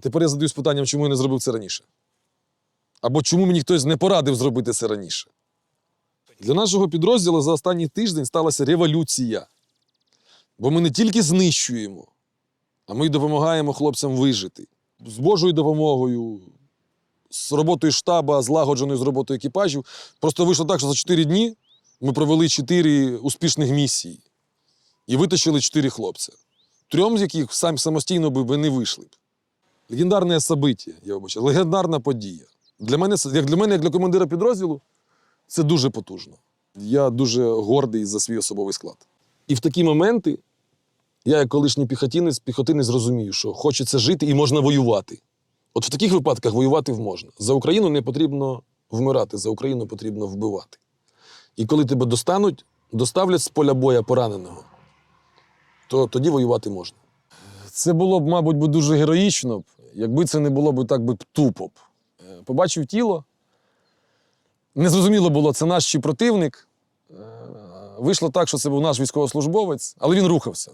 Тепер я задаюсь питанням, чому я не зробив це раніше. Або чому мені хтось не порадив зробити це раніше. Для нашого підрозділу за останній тиждень сталася революція. Бо ми не тільки знищуємо, а ми й допомагаємо хлопцям вижити. З Божою допомогою, з роботою штаба, злагодженою з роботою екіпажів. Просто вийшло так, що за 4 дні ми провели 4 успішних місії і витащили 4 хлопця. Трьом з яких сам самостійно би не вийшли б. Легендарне собиття, я вибачаю, легендарна подія. Для мене, як для мене, як для командира підрозділу, це дуже потужно. Я дуже гордий за свій особовий склад. І в такі моменти я, як колишній піхотинець, піхотинець розумію, що хочеться жити і можна воювати. От в таких випадках воювати можна. За Україну не потрібно вмирати, за Україну потрібно вбивати. І коли тебе достануть, доставлять з поля боя пораненого, то тоді воювати можна. Це було б, мабуть, дуже героїчно, якби це не було б так би тупо. б. Е, Побачив тіло. Незрозуміло було, це наш чи противник. Е, Вийшло так, що це був наш військовослужбовець, але він рухався.